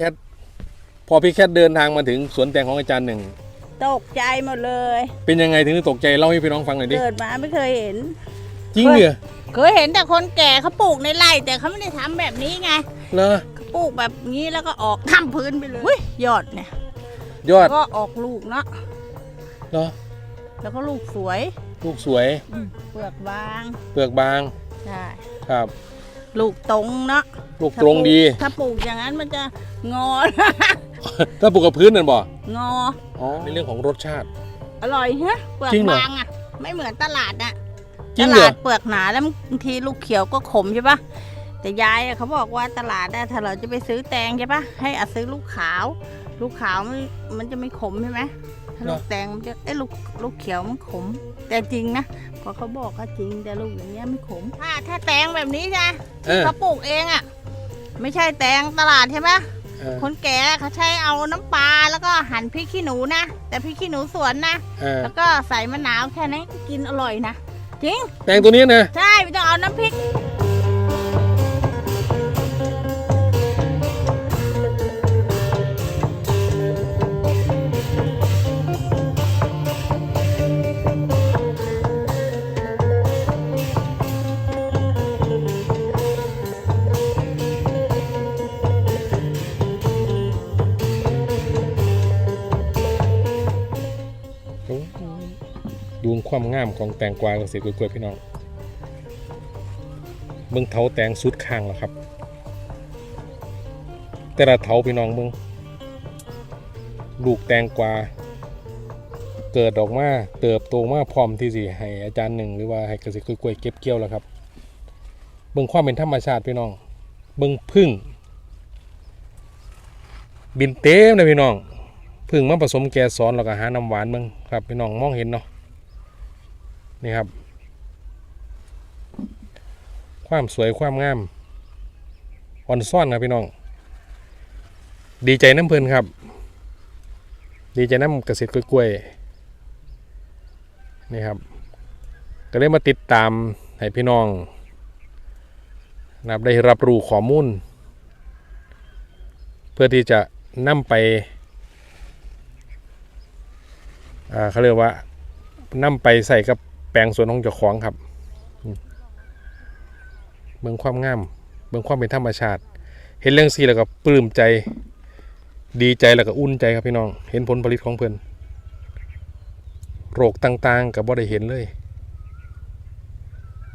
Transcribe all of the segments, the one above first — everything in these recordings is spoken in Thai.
แคทพอพี่แคทเดินทางมาถึงสวนแตงของอาจารย์หนึ่ง ตกใจหมดเลย เป็นยังไงถึงได้ตกใจเล่าให้พี่น้องฟังหน่อยดิเกิดมาไม่เคยเห็น จริงเหรอเคยเห็นแต่คนแก่เขาปลูกในไร่แต่เขาไม่ได้ทำแบบนี้ไงเลอเขาปลูกแบบนี้แล้วก็ออกทำพื้นไปเลยอุ๊ยยอดเนี่ยยอดก็ออกลูกเนาะเหรอแล้วก็ลูกสวย ลูกสวย เปลือกบาง เปลือกบางใช่ครับ ลูกตรงเนาะลูกตรงดี ถ้าปลูกอย่างนั้นมันจะงอ ถ้าปลูกกับพื้นนั่นบ่งออ๋อในเรื่องของรสชาติ อร่อยฮะเปลือกจริงเหรอบางอะ ไม่เหมือนตลาดอะจริตงเหรลาอดเปลือกหนาแล้วบางทีลูกเขียวก็ขมใช่ปะแต่ยายอะเขาบอกว่าตลาดอะถ้าเราจะไปซื้อแตงใช่ปะให้อาซื้อลูกขาว ลูกขาวมันมันจะไม่ขมใช่ไหมถ้าลูกแตงมันจะเอ้ยลูกลูกเขียวมันขม แต่จริงนะ เพอเขาบอกก็จริงแต่ลูกอย่างเงี้ยไม่ขม ถ้าถ้าแตงแบบนี้นะเออ เขาปลูกเองอะไม่ใช่แตงตลาดใช่ไหมเออคนแก่เขาใช้เอาน้ำปลาแล้วก็หั่นพริกขี้หนูนะแต่พริกขี้หนูสวนนะเออแล้วก็ใส่มะนาวแค่นั้นก็กินอร่อยนะจริง แตงตัวนี้นะ ใช่ไม่ต้องเอาน้ำพริก ดูความงามของแตงกวากับเสียกล้วยๆพี่น้องเบิ่งเถาแตงสุดข้างแล้วครับ แต่ละเถาพี่น้องเบิ่งลูกแตงกวาเกิดออกมาเติบโตมาพร้อมที่สิให้อาจารย์หนึ่งหรือว่าให้เกษตรกล้วยเก็บเกี่ยวแล้วครับ เบิ่งความเป็นธรรมชาติพี่น้อง เบิ่งพึ่ง บินเต็มเลยพี่น้อง พึ่งมาผสมแกสอนแล้วก็หาน้ำหวานเบิ่งครับพี่น้องมองเห็นเนาะนี่ครับ ความสวยความงามอ่อนซ่อนครับพี่น้อง ดีใจน้ำเพลินครับ ดีใจน้ำเกษตรกล้วยนี่ครับ ก็เลยมาติดตามให้พี่น้องนะครับได้รับรู้ข้อมูล เพื่อที่จะนำไป เขาเรียกว่านำไปใส่กับแปลงสวนของเจ้าของครับอืมเบิ่งความงาม เบิ่งความเป็นธรรมชาติ เห็นเรื่องซีแล้วก็ปลื้มใจ ดีใจแล้วก็อุ่นใจครับพี่น้อง เห็นผลผลิตของเพิ่อนโรคต่างๆกับบ่ได้เห็นเลย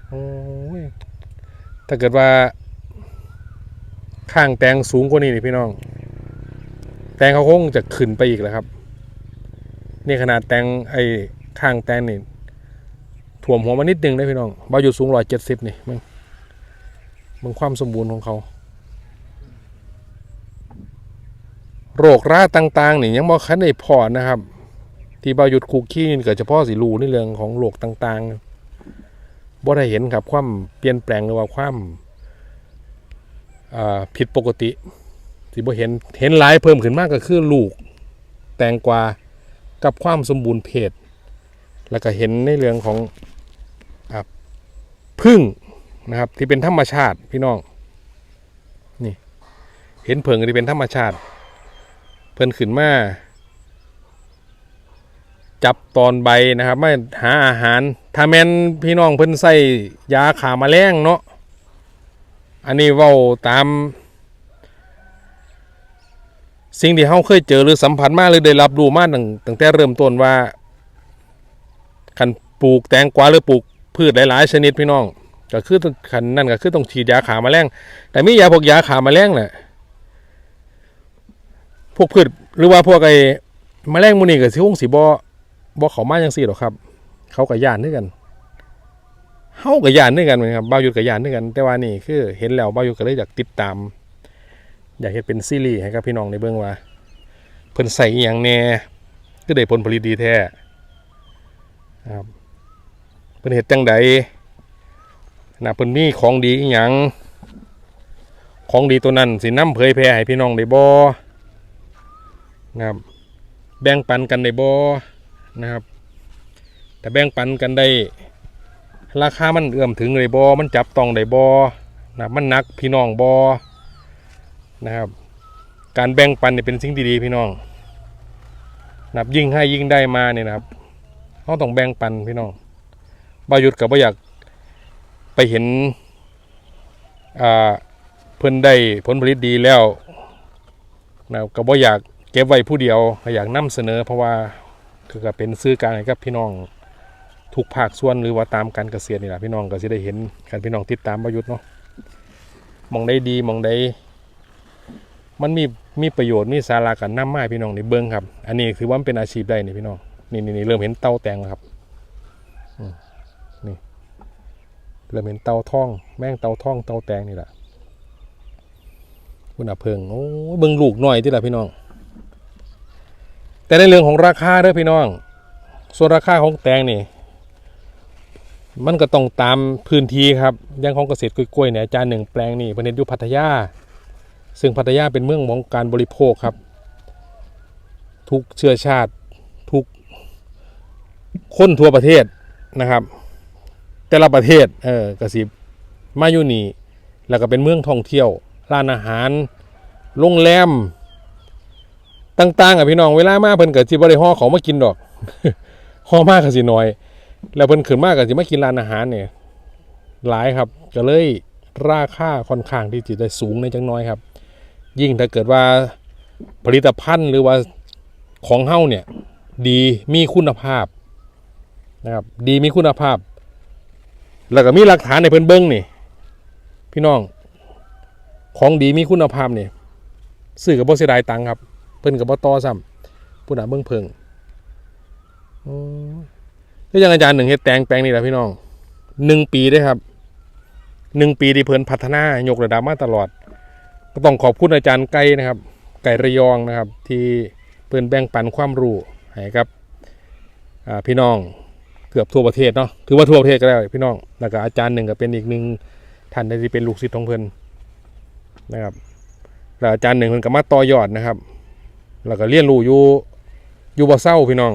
โอ้ยถ้าเกิดว่า ข้างแตงสูงกว่านี้นี่พี่น้อง แตงเขาคงจะขึ้นไปอีกแล้วครับ นี่ขนาดแตงไอ้ข้างแตงนี่ถ่วมหัวมานิดนึงได้พี่น้องบาอยู่สูงร้อยเจ็ดสิบนี่มึงมึงความสมบูรณ์ของเขา โรคราต่างๆนี่ยังบ่คันได้พอนะครับ ที่บาหยุดคุกขี้นี่ก็เฉพาะสิรูในเรื่องของโรคต่างๆบ่ได้เห็นครับความเปลี่ยนแปลงหรือว่าความผิดปกติที่บ่เห็นเห็นหลายเพิ่มขึ้นมากก็คือลูกแตงกวา กับความสมบูรณ์เพศแล้วก็เห็นในเรื่องของอพึ่งนะครับ ที่เป็นธรรมชาติพี่น้องนี่เห็นเผิงที่เป็นธรรมชาติ เพิ่นขึ้นมาจับตอนใบนะครับมาหาอาหาร ถ้าแม่นพี่น้องเพิ่นใส่ยาขาแมลงเนาะอันนี้เว้าตาม สิ่งที่เขาเคยเจอหรือสัมผัสมาหรือได้รับรู้มาตั้งตั้งแต่เริ่มต้นว่าคันปลูกแตงกวาหรือปลูกพืชหลาย ๆ ชนิดพี่น้อง ก็คือคันนั่นก็คือต้องฉีดยาขาแมลงแต่มียาพวกยาขาแมลงน่ะพวกพืชหรือว่าพวกไอ้แมลงมูนี่ก็สิคงสิบ่บ่เข้ามาจังซี่หรอกครับ เขาก็ย่านด้วยกันเฮาก็ย่านด้วยกันเหมือนกันบ่าวยุดก็ย่านด้วยกัน แต่ว่านี่คือ เห็นแล้วบ่าวยุดก็เลยอยากติดตาม อยากเห็นเป็นซีรีส์ให้กับพี่น้องในเบื้องว่า เพิ่นใส่อหย่างแน่ก็ได้ผลผลิตดีแท้ครับเพิ่นเฮ็ดจังใดนะเพิ่นมีของดีอหยังของดีตัวนั้นสิน้ำเผยแพร่ให้พี่น้องได้บ่นะครับแบ่งปันกันได้บ่นะครับแต่แบ่งปันกันได้ ราคามันเอื้อมถึงได้บ่มันจับต้องได้บ่นะมันนักพี่น้องบ่ นะครับ การแบ่งปันเนี่ยเป็นสิ่งที่ดีพี่น้องนับยิ่งให้ยิ่งได้มาเนี่ยนะครับเขาต้องแบ่งปันพี่น้องบายุดกับว่าอยากไปเห็นเพิ่นได้ผลผลิตดีแล้วนะครับก็บ่อยากเก็บไว้ผู้เดียวอยากนำเสนอ เพราะว่าคือก็เป็นซื้อกางให้กับพี่น้องทุกภาคส่วนหรือว่าตามการเกษตรนี่แหละพี่น้องก็สิได้เห็นการพี่น้องติดตามบายุดเนาะมองได้ดีมองได้ มันมีมีประโยชน์มีสาระกันน้ำไม้พี่น้องในเบิ้งครับ อันนี้ถือว่ามันเป็นอาชีพได้นี่พี่น้องนี่นี่เริ่มเห็นเตาแตงแล้วครับนี่เริ่มเห็นเตาท่อง แม่งเตาท่องเตาแตงนี่แหละคุณอาเพิงโอ้เบิ้งลูกหน่อยที่ละพี่น้อง แต่ในเรื่องของราคาเด้อพี่น้อง ส่วนราคาของแตงนี่มันก็ต้องตามพื้นที่ครับอยังของเกษตรกล้วยๆเนี่ยจารย์หนึ่งแปลงนี่ประเด็นอยู่พัทยา ซึ่งพัทยาเป็นเมืองของการบริโภคครับ ทุกเชื้อชาติทุกคนทั่วประเทศนะครับ แต่ละประเทศเออกระสิมาอยู่นี่แล้วก็เป็นเมืองท่องเที่ยวร้านอาหารโรงแรมต่างๆอะพี่น้องเวลามาเพิ่นก็สิบ่ได้ห่อเขามากินดอกห่อมากก็สิน้อย แล้วเพิ่นขึ้นมากก็สิมากินร้านอาหารเนี่ยหลายครับก็เลยราคาค่อนข้างที่จะได้สูงในจังน้อยครับ ยิ่งถ้าเกิดว่าผลิตภัณฑ์หรือว่าของเฮ้าเนี่ยดีมีคุณภาพนะครับดีมีคุณภาพ แล้วก็มีหลักฐานในเพิ่นเบิ้งนี่ พี่น้อง ของดีมีคุณภาพนี่ซื้อกับบ่เสียดายตังค์ครับ เพิ่นกับบ่ต่อซ้ำผู้น่ะเบิ่งเพิงอ๋อก็ยังอาจารย์หนึ่งเฮ็ดแตงแปลงนี่แหละพี่น้องหนึ่งปีได้ครับหนึ่งปีที่เพิ่นพัฒนายกระดับมาตลอด ก็ต้องขอบคุณอาจารย์ไก่นะครับ ไก่ระยองนะครับ ที่เพิ่นแบ่งปันความรู้ให้กับพี่น้องเกือบทั่วประเทศเนาะถือว่าทั่วประเทศก็ได้พี่น้องแล้วก็อาจารย์หนึ่งก็เป็นอีกหนึ่งท่านที่เป็นลูกศิษย์ของเพิ่นนะครับแล้วอาจารย์หนึ่งเพิ่นก็มาต่อยอดนะครับ แล้วก็เรียนรู้อยู่อยู่บ่เศร้าพี่น้อง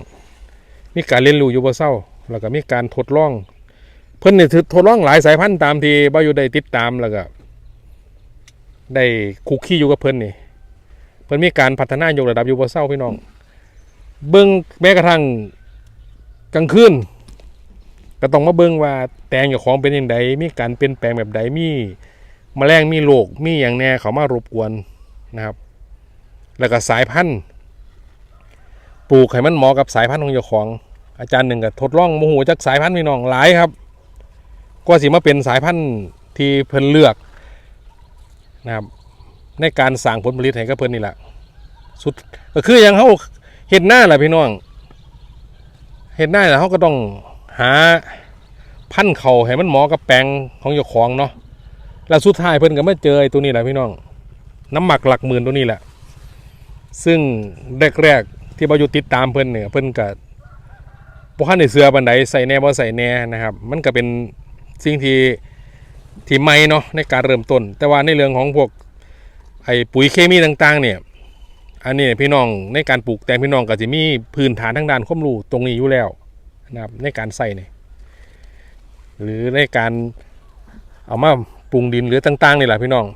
มีการเรียนรู้อยู่บ่เศร้า แล้วก็มีการทดลอง เพิ่นเนี่ยทดลองหลายสายพันธุ์ตามที่บ่อยู่ได้ติดตามแล้วก็ ได้คุกคี้อยู่กับเพิ่นนี่ เพิ่นมีการพัฒนายกระดับอยู่บ่เศร้าพี่น้อง เบิ่งแม้กระทั่งกลางคืนก็ต้องมาเบิ่งว่าแตงเจ้าของเป็นอยังไงมีการเปลี่ยนแปลงแบบใดมีแมลงมีโรคมีอย่างแน่เขามารบกวนนะครับ แล้วก็สายพันธุ์ปลูกให้มันเหมาะกับสายพันธุ์ของเจ้าของ อาจารย์หนึ่งก็ทดลองโมโหจากสายพันธุ์พี่น้องหลายครับ กว่าสิมาเป็นสายพันธุ์ที่เพิ่นเลือก นะครับ ในการสั่งผลผลิตให้กับเพิ่นนี่แหละสุดก็คืออย่างเขาเห็ดหน้าแหละพี่น้อง เห็ดหน้าแหละเขาก็ต้องหาพันเขาให้มันหมาะกับแปลงของเจ้าของเนาะแล้วสุดท้ายเพิ่นก็ไมาเจอไอ้ตัวนี้แหละพี่น้อง น้ำหมักหลักหมื่นตัวนี้แหละ ซึ่งแรกๆที่บาอยู่ติดตามเพิ่นเนี่ยเพิ่นก็บ่ทันได้เสือบันไดใส่แหน่บ่ใส่แหน่นะครับ มันก็เป็นสิ่งที่ ที่ใหม่เนาะในการเริ่มต้น แต่ว่าในเรื่องของพวกไอ้ปุ๋ยเคมีต่างๆ เนี่ย อันนี้พี่น้องในการปลูกแตงพี่น้องก็จะมีพื้นฐานทางด้านความรู้ตรงนี้อยู่แล้วนะครับในการใส่เนี่ยหรือในการเอามาปรุงดินหรือต่างๆนี่แหละพี่น้อง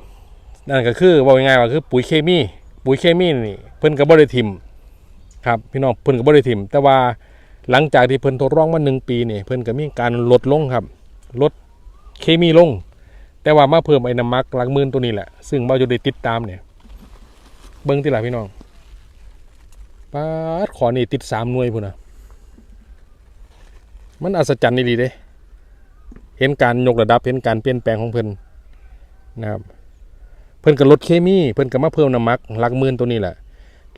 นั่นก็คือว่าง่ายๆว่าคือปุ๋ยเคมี ปุ๋ยเคมีนี่เพิ่นก็บ่ได้ทิมครับพี่น้องเพิ่นก็บ่ได้ทิม แต่ว่าหลังจากที่เพิ่นทดลองมาหนึ่งปีนี่เพิ่นก็มีการลดลงครับ ลดเคมีลง แต่ว่ามาเพิ่มไอ้น้ำมักลักมื่นตัวนี้แหละ ซึ่งเราจะได้ติดตามเนี่ย เบิ้งที่หละพี่น้องปาดขอนี่ติดสามหน่วยพุ่นนะมันอัศจรรย์นี่ดีเด้ เห็นการยกระดับเห็นการเปลี่ยนแปลงของเพิ่นนะครับ เพิ่นก็ลดเคมี เพิ่นก็มาเพิ่มน้ำมักลักมื่นตัวนี้แหละ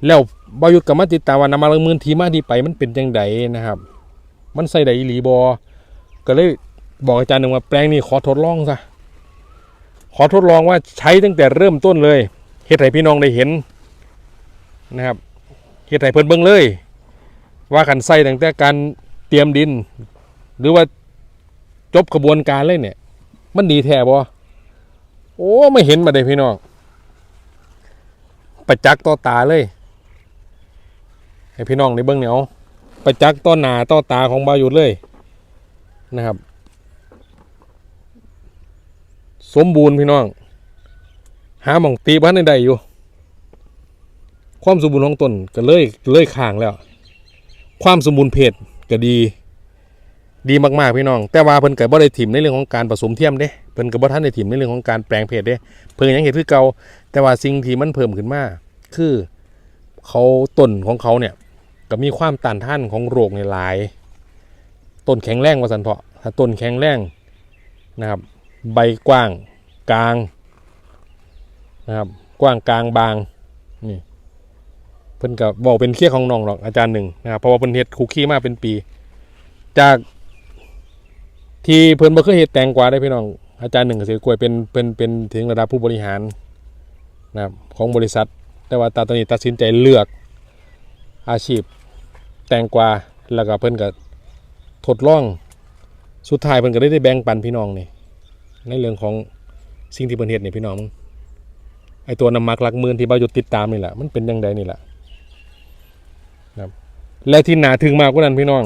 แล้วบายุทธก็มาติดตามว่าน้ำมักลักมื่นทีมาที่ไปมันเป็นจังไดนะครับ มันใส่ได้หลีบอ ก็เลยบอกอาจารย์หนึ่งว่าแปลงนี้ขอทดลองซะ ขอทดลองว่าใช้ตั้งแต่เริ่มต้นเลยเฮ็ดให้พี่น้องได้เห็นนะครับเฮ็ดให้เพิ่นเบิ่งเลย ว่ากันใส่ตั้งแต่การเตรียมดิน หรือว่าจบกระบวนการเลยเนี่ย มันดีแท้บ่โอ้ไม่เห็นมาได้พี่น้องประจักษ์ต่อตาเลย ให้พี่น้องได้เบิ่งเนี่ยเอาประจักษ์ต่อหนาต่อตาของบาหยุดเลยนะครับ สมบูรณ์พี่น้อง หาหมองตีบ้านใดๆอยู่ ความสมบูรณ์ของต้นก็เลยเลยข้างแล้ว ความสมบูรณ์เพศก็ดี ดีมากๆพี่น้อง แต่ว่าเพิ่นก็บ่ได้ถิ่มในเรื่องของการผสมเทียมเด้เพิ่นก็บ่ทันได้ถิ่มในเรื่องของการแปลงเพศเด้เพิ่นยังเห็นคือเก่าแต่ว่าสิ่งที่มันเพิ่มขึ้นมาคือเขาต้นของเขาเนี่ยก็มีความต้านทานของโรคในหลายต้นแข็งแรงว่าสันเถาะถ้าต้นแข็งแรงนะครับ ใบกว้างกลางนะครับกว้างกลางบางนี่เพิ่นก็บบอกเป็นเคี้ยของน้องหรอกอาจารย์หนึ่งนะครับเพราะว่าเพิ่นเฮ็ดคุกกี้มาเป็นปี จากที่เพิ่นบ่เคยเฮ็ดแตงกวาได้พี่น้องอาจารย์หนึ่งก็สิกล้วยเป็นเป็นเป็นถึงระดับผู้บริหารนะครับของบริษัท แต่ว่าตาตอนนี้ตัดสินใจเลือกอาชีพแตงกวาแล้วก็เพิ่นก็ทดลองสุดท้ายเพิ่นก็ได้ได้แบ่งปันพี่น้องนี่ ในเรื่องของสิ่งที่เพิ่นเฮ็ดนี่พี่น้องไอตัวน้ำมักลักมื่นที่บ่าวหยุดติดตามนี่แหละมันเป็นยังไงนี่แหละนะครับและที่หนาถึงมากกว่านั้นพี่น้อง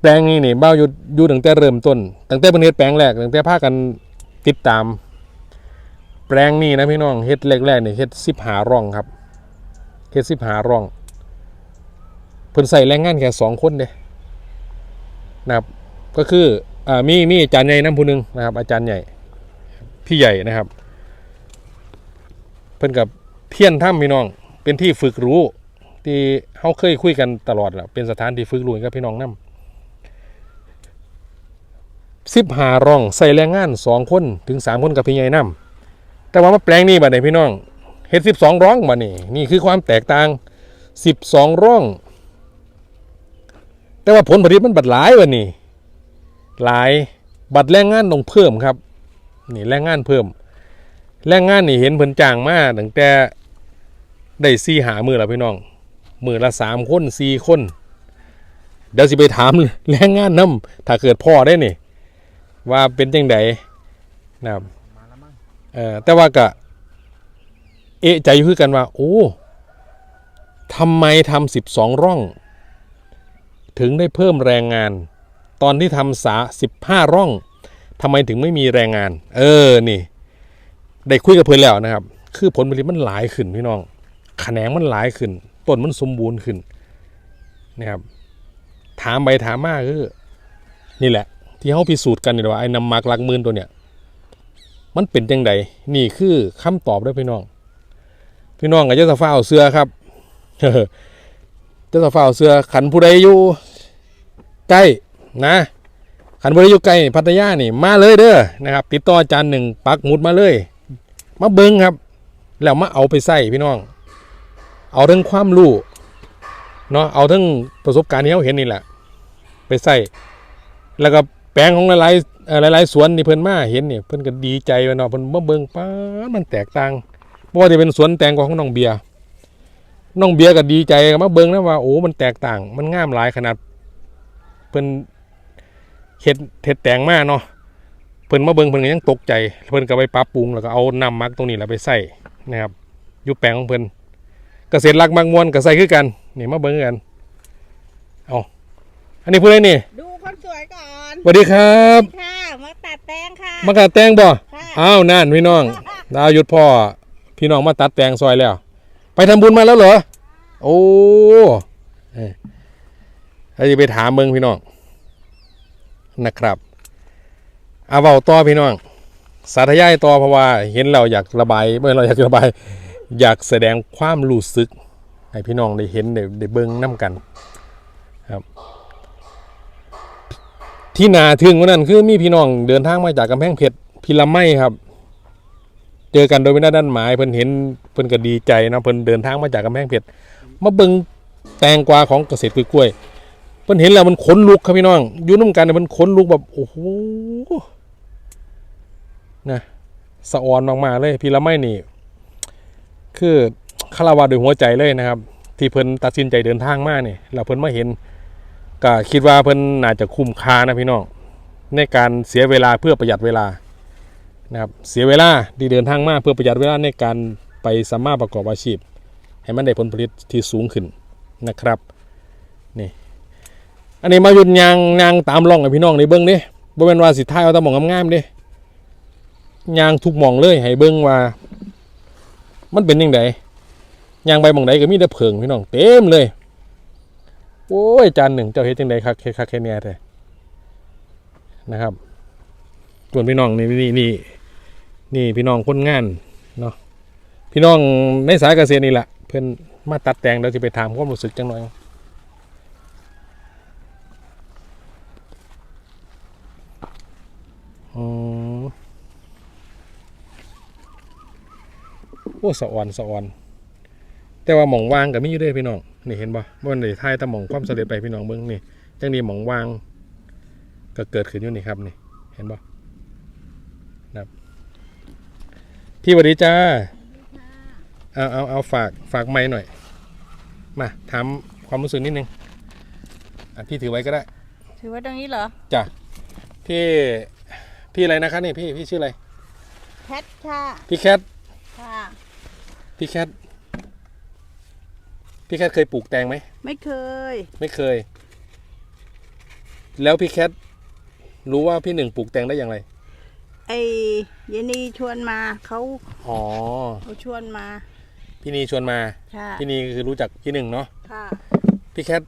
แปลงนี้นี่บ่าวหยุดอยู่ตั้งแต่เริ่มต้นตั้งแต่เพิ่นเฮ็ดแปลงแรกตั้งแต่พากันติดตาม แปลงนี้นะพี่น้องเฮ็ดแรกๆนี่เฮ็ด15ร่องครับเฮ็ด15ร่องเพิ่นใส่แรงงานแค่สองคนเด้นะครับก็คือ มีมีอาจารย์ใหญ่น้ำผู้หนึงนะครับ อาจารย์ใหญ่พี่ใหญ่นะครับ เพิ่นกับเพี้ยนถ้ำพี่น้อง เป็นที่ฝึกรู้ที่เขาเคยคุยกันตลอดแหละเป็นสถานที่ฝึกรู้กับพี่น้องน้ำสิบหาร่องใส่แรงงานสองคนถึงสามคนกับพี่ใหญ่น้ำแต่ว่ามาแปลงนี้บัดนี้พี่น้องเฮ็ดสิบสองร่องบัดนี้นี่คือความแตกต่างสิบสองร่อง แต่ว่าผลผลิตมันบัดหลายวันนี้ หลายบัดแรงงานต้องเพิ่มครับ นี่แรงงานเพิ่ม แรงงานนี่เห็นเพิ่นจ้างมาตั้งแต่ได้สี่หามือแล้วพี่น้อง มือละสามคนสี่คน เดี๋ยวสิไปถามแรงงานน้ำถ้าเกิดพ่อได้นี่ ว่าเป็นจังไดนะครับเออแต่ว่าก็เอะใจอยู่คือกันว่า โอ้ทำไมทำสิบสองร่อง ถึงได้เพิ่มแรงงาน ตอนที่ทำสาสิบห้าร่องทำไมถึงไม่มีแรงงาน เออนี่ได้คุยกับเพื่อนแล้วนะครับ คือผลผลิตมันหลายขึ้นพี่น้องแขนงมันหลายขึ้น ต้นมันสมบูรณ์ขึ้นนะครับถามไปถามมาคือนี่แหละ ที่เขาพิสูจน์กันนี่แหละว่าไอ้นำมักหลักมืนตัวเนี่ย มันเป็นจังไดนี่คือคำตอบเด้วยพี่น้อง พี่น้องกับเจ้าสฟ้าเอาเสื้อครับเจ้าสฟ้าเอาเสื้อขันผู้ใดอยู่ใกล้ นะขันผู้ใดอยู่ใกล้พัทยานี่มาเลยเด้อนะครับ ติดต่ออาจารย์หนึ่งปักหมุดมาเลย มาเบิ้งครับ แล้วมาเอาไปใส่พี่น้อง เอาทั้งความรู้เนาะเอาทั้งประสบการณ์ที่เขาเห็นนี่แหละ ไปใส่แล้วก็แปลงของหลายหลายๆสวนนี่เพิ่นมาเห็นนี่เพิ่นก็ดีใจว่าเนาะเพิ่นมาเบิ่งป้ามันแตกต่างบ่ว่าจะเป็นสวนแตงกวาของน้องเบียร์น้องเบียร์ก็ดีใจมาเบิ่งนะว่าโอ้มันแตกต่าง มันงามหลายขนาดเพิ่น เฮ็ดเฮ็ดแตงมาเนาะเพิ่นมาเบิ่งเพิ่นก็ยังตกใจ เพิ่นก็ไปปรับปรุงแล้วก็เอาน้ำหมักตรงนี้แหละไปใส่นะครับอยู่แปลงของเพิ่นเกษตรรักมักมวนก็ใส่คือกันนี่มาเบิ่งกันเอาอันนี้พูดอะไรนี่ ดูคนสวยก่อนสวัสดีครับค่ะมาตัดแตงค่ะมากระแตงบ่ค่ะอ้าวนั่นพี่น้องดาวหยุดพ่อพี่น้องมาตัดแตงซอยแล้ว ไปทำบุญมาแล้วเหรอโอ้เอ้ยเราจะไปถามเมืองพี่น้อง นะครับเอาเบาต่อพี่น้อง สาธยายต่อเพราะว่าเห็นเราอยากระบายเมื่อเราอยากระบาย อยากแสดงความรู้สึก ให้พี่น้องได้เห็นได้ได้เบิ่งน้ำกันครับ ที่นาถึงวันนั้นคือมีพี่น้องเดินทางมาจากกำแพงเพชรพิลาไมครับ เจอกันโดยไม่ได้ด้านหมาย เพิ่นเห็นเพิ่นก็ดีใจนะเพิ่นเดินทางมาจากกำแพงเพชรมาเบิ่งแตงกวาของเกษตรกล้วย พิ่นเห็นแล้วมันขนลุกครับพี่น้องอยู่น้ำกันเนี่ยมันขนลุกแบบโอ้โหนะสะออนมากๆเลยพิลาไม่นี่ คือคาราวะด้วยหัวใจเลยนะครับ ที่เพิ่นตัดสินใจเดินทางมาเนี่ยแล้วเพิ่นมาเห็นก็คิดว่าเพิ่นน่าจะคุ้มค่านะพี่น้องในการเสียเวลาเพื่อประหยัดเวลานะครับเสียเวลาที่เดินทางมาเพื่อประหยัดเวลาในการไปสามารถประกอบอาชีพ ให้มันได้ผลผลิตที่สูงขึ้นนะครับ อันนี้มาหยุดยางยางตามร่องให้พี่น้องในเบิ้งเด้บ่เป็นว่าสิท้ายเอาตะหมองงามๆด้ยางทุกหมองเลยให้เบิ้งว่า มันเป็นยังไงยางไปหมองไหนก็มีแต่เพิงพี่น้องเต็มเลย โอ้ยจานหนึ่งเจ้าเฮ็ดจังไดคักเฮ็ดคักแค่เนี้ยแท้นะครับส่วนพี่น้องนี่นี่นี่นี่พี่น้องคนงานเนาะพี่น้องในสายเกษตรนี่แหละเพิ่อนมาตัดแต่งเดี๋ยวจะไปถามความรู้สึกจังหน่อย อืมโอ้สะอ่อนสะอ่อน แต่ว่าหมองวางกับมีอยู่เด้วยพี่น้องนี่เห็นบ่บนในท้ายตะหมองความสำเร็จไปพี่น้องเบิ้งนี่จังนี้หมองวางก็เกิดขึ้นอยู่นี่ครับนี่ เห็นบ่นะครับพี่สวัสดีจ้าเอาเอาเอาฝากฝากไม้หน่อย มาถามความรู้สึกนิดนึงอะพี่ถือไว้ก็ได้ ถือว่าตรงนี้เหรอจ้ะพี่ พี่อะไรนะคะนี่พี่พี่ชื่ออะไรแคทค่ะพี่แคทค่ะพี่แคทพี่แคทเคยปลูกแตงไหมไม่เคย ไม่เคย แล้วพี่แคทรู้ว่าพี่หนึ่งปลูกแตงได้อย่างไรไอ้เยนี่ชวนมาเขาอ๋อเขาชวนมาพี่นีชวนมาใช่พี่นีคือรู้จักพี่หนึ่งเนาะค่ะพี่แคท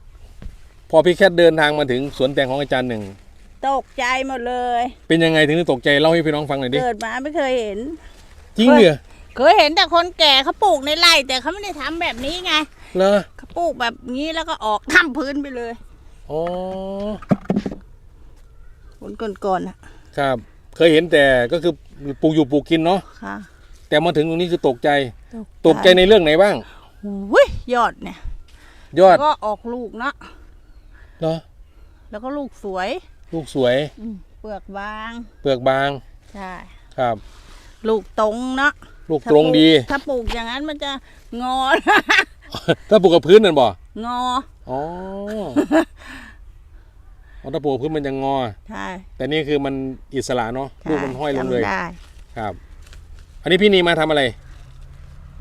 พอพี่แคทเดินทางมาถึงสวนแตงของอาจารย์หนึ่ง ตกใจหมดเลย เป็นยังไงถึงได้ตกใจเล่าให้พี่น้องฟังหน่อยดิ เกิดมาไม่เคยเห็น จริงเหรอเคยเห็นแต่คนแก่เขาปลูกในไร่แต่เขาไม่ได้ทำแบบนี้ไงเหรอเขาปลูกแบบนี้แล้วก็ออกทำพื้นไปเลยอ๋อคนก่อนๆอะครับ เคยเห็นแต่ก็คือปลูกอยู่ปลูกกินเนาะค่ะ แต่มาถึงตรงนี้คือตกใจ ตกใจในเรื่องไหนบ้างอุ้ยยอดเนี่ย ยอดก็ออกลูกเนาะเนาะแล้วก็ลูกสวย ลูกสวย อืมเปลือกบางเปลือกบางใช่ครับ ลูกตรงเนาะลูกตรงดี ถ้าปลูกอย่างนั้นมันจะงอ ถ้าปลูกกับพื้นนั่นบ่งออ๋ออ๋อถ้าปลูกกับพื้นมันจะงอ ใช่ แต่นี่คือมันอิสระเนาะใช่ลูกมันห้อยลงเลย จำได้ ครับ อันนี้พี่นีมาทำอะไร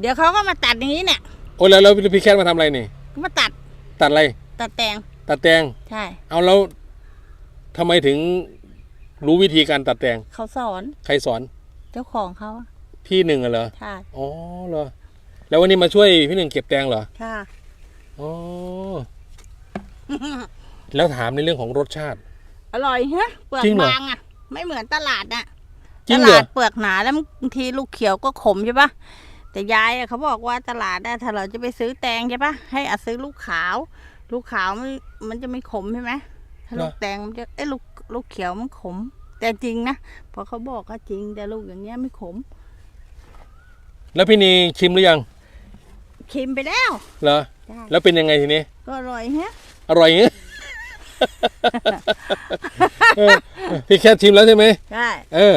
เดี๋ยวเขาก็มาตัดอย่างนี้เนี่ยโอ้ยแล้วแล้วพี่แคทมาทำอะไรนี่ ก็มาตัดตัดอะไร ตัดแตงตัดแตงใช่ เอาแล้ว ทำไมถึงรู้วิธีการตัดแตงเขาสอนใครสอนเจ้าของเขาพี่หนึ่งอะเหรอใช่อ๋อเหรอ แล้ววันนี้มาช่วยพี่หนึ่งเก็บแตงเหรอ ค่ะอ๋อ แล้วถามในเรื่องของรสชาติ อร่อยฮะเปลือกจริงเหรอ บางอะ ไม่เหมือนตลาดน่ะจริตงเหรลาอ ดเปลือกหนาแล้วบางทีลูกเขียวก็ขมใช่ปะแต่ยายอะเขาบอกว่าตลาดอะถ้าเราจะไปซื้อแตงใช่ปะให้อาซื้อลูกขาว ลูกขาวมันมันจะไม่ขมใช่ไหม ถ้าลูกแตงมันจะเอ้ยลูกลูกเขียวมันขม แต่จริงนะเพอเขาบอกก็จริง แต่ลูกอย่างเงี้ยไม่ขม แล้วพี่นีชิมหรือยังชิมไปแล้วเหรอใช่แล้วเป็นยังไงทีนี้ ก็อร่อยฮะอร่อยอย่างงี้เออพี่แคทชิมแล้วใช่ไหมใช่เออ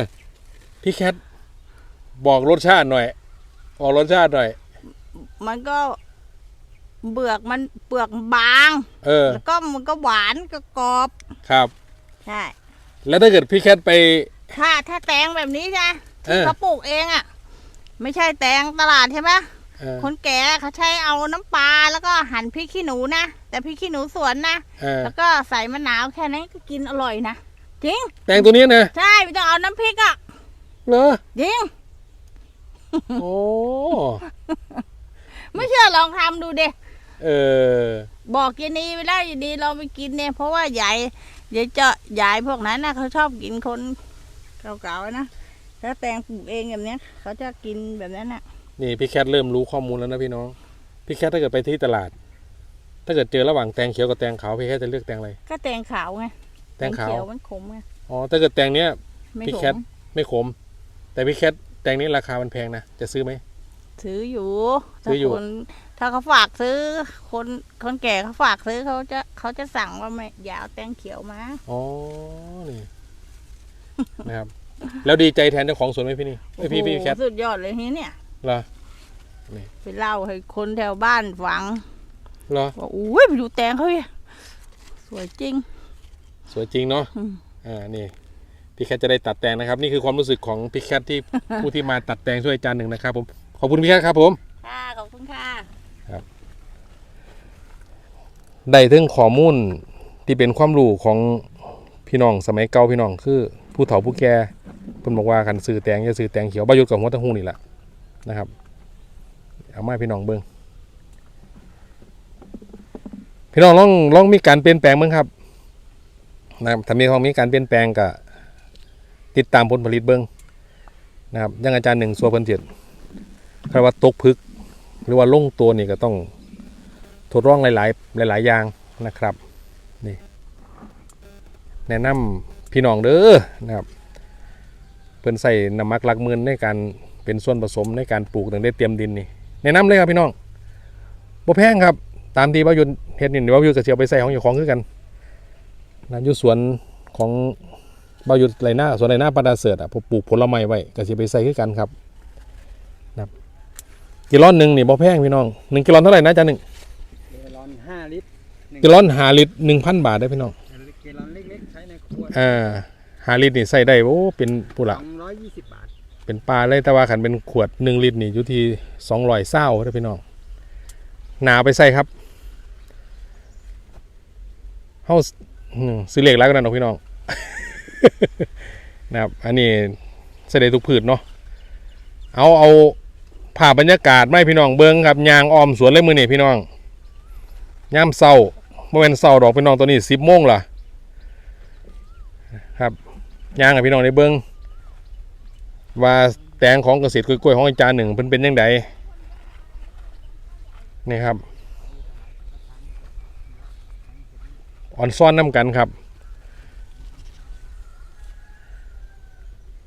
พี่แคทบอกรสชาติหน่อยบอกรสชาติหน่อย มันก็ เบือกมันเปลือกบางเออ แล้วก็มันก็หวานก็กรอบครับ ใช่แล้วถ้าเกิดพี่แคทไป ถ้าถ้าแตงแบบนี้ใช่เอที่อ เขาปลูกเองอะ ไม่ใช่แตงตลาดใช่ไหมเออคนแก่เขาใช้เอาน้ำปลาแล้วก็หั่นพริกขี้หนูนะแต่พริกขี้หนูสวนนะเออแล้วก็ใส่มะนาวแค่นั้นก็กินอร่อยนะจริง แตงตัวนี้นะใช่ไม่ต้องเอาน้ำพริกอะเหรอจริง โอ้ ไม่เชื่อลองทำดูเด็ เออ บอกยายนีไปแล้วยายนีเราไปกินเนี่ย เพราะว่ายายยายเจาะยายพวกนั้นนะเขาชอบกินคนเก่าๆนะถ้าแตงปลูกเองแบบเนี้ยเขาจะกินแบบนั้นน่ะ นี่พี่แคทเริ่มรู้ข้อมูลแล้วนะพี่น้อง พี่แคทถ้าเกิดไปที่ตลาด ถ้าเกิดเจอระหว่างแตงเขียวกับแตงขาวพี่แคทจะเลือกแตงอะไร ก็แตงขาวไงแตงขาว เขียวมันขมไงอ๋อ ถ้าเกิดแตงเนี้ยไม่พี่ขแคทมไม่ขม แต่พี่แคทแตงนี้ราคามันแพงนะ จะซื้อไหมซื้ออยู่ซื้ออยู่ถ้าคน ถ้าเขาฝากซื้อ คนคนแก่เขาฝากซื้อเขาจะเขาจะสั่งว่าไม่อย่าเอาแตงเขียวมาอ๋อนี่ นะครับ แล้วดีใจแทนเจ้าของสวนไหมพี่นี่เอ้ยพี่พี่โอ้โหแคทสุดยอดเลยทีเนี่ยเหรอไปเล่าให้คนแถวบ้านฟังเหรอว่าอุ้ยไปดูแตงเขาเนี่ยสวยจริง สวยจริงเนาะอืม อ่านี่พี่แคทจะได้ตัดแตงนะครับ นี่คือความรู้สึกของพี่แคทที่ ผู้ที่มาตัดแตงช่วยอาจารย์หนึ่งนะครับผมขอบคุณพี่แคทครับผม ค่ะขอบคุณค่ะ ได้ถึงข้อมูลที่เป็นความรู้ของพี่น้องสมัยเก่าพี่น้องคือ ผู้เฒ่าผู้แก่เพิ่นบอกว่าคันซื้อแตงอย่าซื้อแตงเขียวบายุดกับหัวตะหูนี่แหละนะครับ เอามาให้พี่น้องเบิ่งพี่น้องลองลองมีการเปลี่ยนแปลงมั้งครับนะครับถ้ามีของมีการเปลี่ยนแปลงก็ติดตามผลผลิตเบิ้งนะครับยังอาจารย์หนึ่งสัวเพันเจ็ดคาว่าตกพึก หรือว่าลงตัวนี่ก็ต้องทดลองหลาย ๆ หลาย ๆ อย่างนะครับนี่แนะนำพี่น้องเด้อนะครับเพิ่นใส่น้ำมักลักมืนในการเป็นส่วนผสมในการปลูกตั้งแต่เตรียมดินนี่แนะนำเลยครับพี่น้องบ่แพงครับตามที่บ้ายุนเฮ็ดนี่เดี๋ยวบ้ายุนก็สิเอาไปใส่ของอยู่ของคือกันนะอยู่สวนของบ้ายุนไรหน้าสวนไรหน้าปาดาเสิร์ตอะผมปลูกผลไม้ไว้ก็สิไปใส่คือกันกันครับ กิโลหนึ่งนี่บ่แพงพี่น้องหนึ่งกิโลเท่าไหร่นะจ๊ะหนึ่งเกลอนห้าลิตรหนึ่งกิโลหาลิตรหนึ่งพันบาทได้อพี่น้องเกลอนเล็กๆใช้ในครัวอ่าหาลิตรนี่ใส่ได้โอ้เป็นผู้สละองร้อยยี่สิบบาทเป็นปลาเลยแต่ว่าขันเป็นขวดหนึ่งลิตรนี่อยู่ที่สองร้อยเศร้าได้อพี่น้องหนาไปใส่ครับเฮาอืมซื้อเหล็กแล้วกันนะเนาะพี่น้องนะครับ อันนี้ใส่ได้ทุกพืชเนาะเอาเอา ภาพบรรยากาศไม่พี่น้องเบิ้งครับยางออมสวนเลยมือนี่พี่น้องย่ามเศร้าเมื่อวันเศร้าดอกพี่น้องตัวนี้สิบโมงล่ะครับยางกับพี่น้องในเบิ้งว่าแตงของเกษตรกล้วยของอาจารย์หนึ่งเพิ่นเป็นยังไงนี่ครับอ่อนซ่อนน้ำกันครับ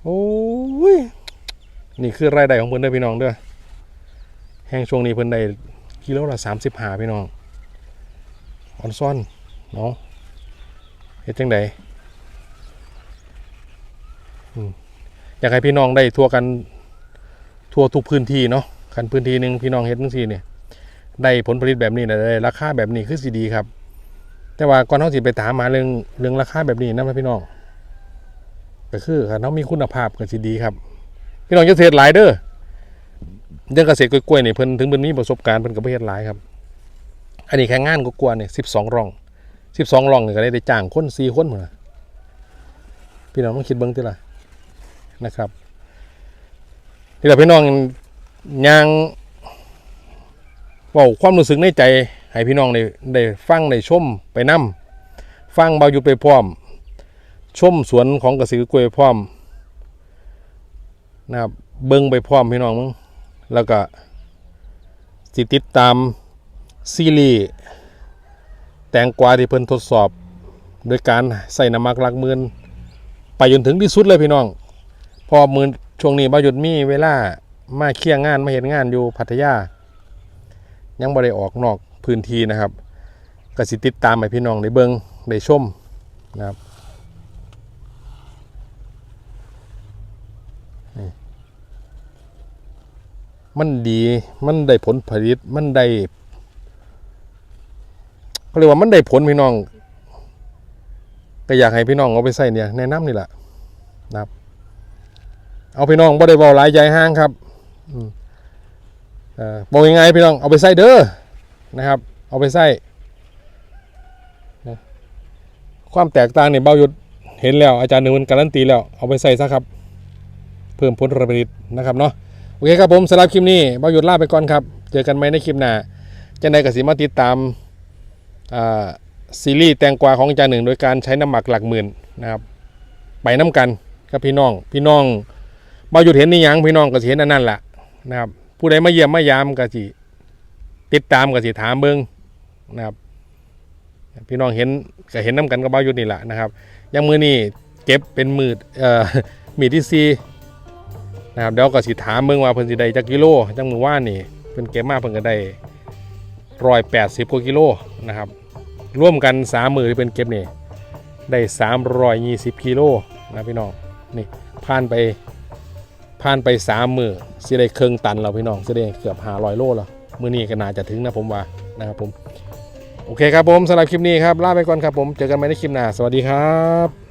โอ้ย นี่คือรายได้ของเพิ่นเด้อพี่น้องเด้อ แห้งช่วงนี้เพิ่นได้กิโลละสามสิบหาพี่น้องออนซ่อนเนาะเฮ็ดจังไดอยากให้พี่น้องได้ทั่วกันทั่วทุกพื้นที่เนาะคันพื้นที่หนึ่งพี่น้องเฮ็ดจังซี่เนี่ยได้ผลผลิตแบบนี้นะได้ราคาแบบนี้คือสิดีครับ แต่ว่าก่อนเฮาสิไปถามหาเรื่องเรื่องราคาแบบนี้นะพี่น้องก็คือเฮามีคุณภาพก็สิดีครับ พี่น้องจะเทศหลายเด้อ เรื่องเกษตรกล้วยๆนี่เพิ่นถึงเพิ่นมีประสบการณ์เพิ่นก็บ่เฮ็ดหลายครับ อันนี้แค่งานก็กลัวเนี่ย12ร่อง12ร่องนี่ก็ได้ได้จ้างคน4คนหมดพี่น้องต้องคิดเบิ่งติล่ะนะครับนี่แหละพี่น้องยางเว่าความรู้สึกในใจให้พี่น้องได้ได้ฟังได้ชมไปนํฟังเบาหยุดไปพร้อม ชมสวนของกระสือกล้วยพร้อมนะครับเบิ้งไปพร้อมพี่น้องมึง แล้วก็สิติดตามซีรีส์แตงกวาที่เพิ่นทดสอบ โดยการใส่น้ำมักลักมื่นไปจนถึงที่สุดเลยพี่น้อง พอมือช่วงนี้บ่หยุดมีเวลามาเคลียร์งานมาเห็นงานอยู่พัทยา ยังบ่ได้ออกนอกพื้นที่นะครับก็สิติดตามให้พี่น้องได้เบิงได้ชมนะครับ มันดีมันได้ผลผลิตมันได้เขาเรียกว่ามันได้ผลพี่น้อง ก็อยากให้พี่น้องเอาไปใส่เนี่ยแนะนำนี่แหละนะครับ เอาพี่น้องบ่ได้บอกหลายใจห้างครับอบอกยังไงพี่น้องเอาไปใส่เด้อนะครับ เอาไปใส่ความแตกต่างเนี่ยเบาหยุดเห็นแล้วอาจารย์หนึ่งมันการันตีแล้วเอาไปใส่ซะครับ เพิ่มผลผลิตนะครับเนาะ โอเคครับผมสำหรับคลิปนี้เบาหยุดลาไปก่อนครับ เจอกันไหมในคลิปหน้าจะได้กสิมาติดตามาซีรีส์แตงกวาของอาจารย์หนึ่ง โดยการใช้น้ำหมักหลักหมื่นนะครับไปน้ำกันกับพี่น้อง พี่น้องบ่หยุดเห็นนี่ยังพี่น้องก็สิเห็นอันนั้นแหละนะครับผู้ใดมาเยี่ยมมายามก็สิติดตามก็สิถามเบิ่งนะครับพี่น้องเห็นก็เห็นน้ำกันกับบ่หยุดนี่แหละนะครับอยังมือนี่เก็บเป็นมือเอ่อมีดที่ซี นะครับเดี๋ยวก็สิถามเบิ่งว่าเพิ่นสิได้จักกิโลจังมือว่านนี่เพิ่นเก็บมาเพิ่นก็ได้ร้อยแปดสิบกว่ากิโลนะครับร่วมกันสามมือที่เพิ่นเก็บนี่ได้สามร้อยยี่สิบกิโลนะพี่น้องนี่ผ่านไปผ่านไปสามมือสิได้เครื่องตันเราพี่น้องสิได้เกือบหาร้อยโลแล้วมือนี้ก็น่าจะถึงนะผมว่านะครับผมโอเคครับผมสำหรับคลิปนี้ครับลาไปก่อนครับผมเจอกันใหม่ในคลิปหน้าสวัสดีครับ